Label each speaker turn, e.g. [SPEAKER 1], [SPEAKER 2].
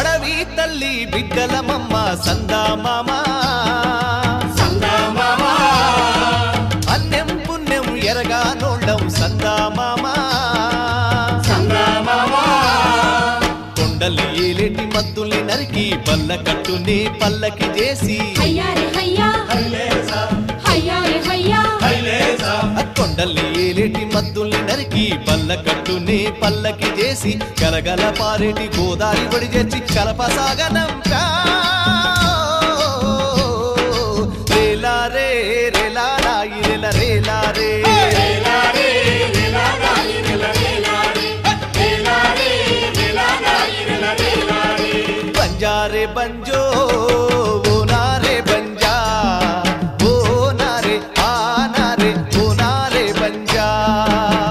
[SPEAKER 1] అడవి తల్లి బిడ్డలమమ్మ సందామామ. అన్యం పుణ్యం ఎరగా నోళ్ళం సందామామ. కొండలి ఏలేటి మద్దుల్ని నరికి పల్ల కట్టుని పల్లకి చేసి
[SPEAKER 2] హయ్యా
[SPEAKER 1] ఆ ఏలేటి మద్దుల్ని నరికి పల్ల కట్టునే పల్లకి చేసి గలగల పారేటి గోదారి బడి చేర్చి కలపసాగనంకా రేలా రే రేలా రాయి రేల రేలా రే. బంజారే బంజో love.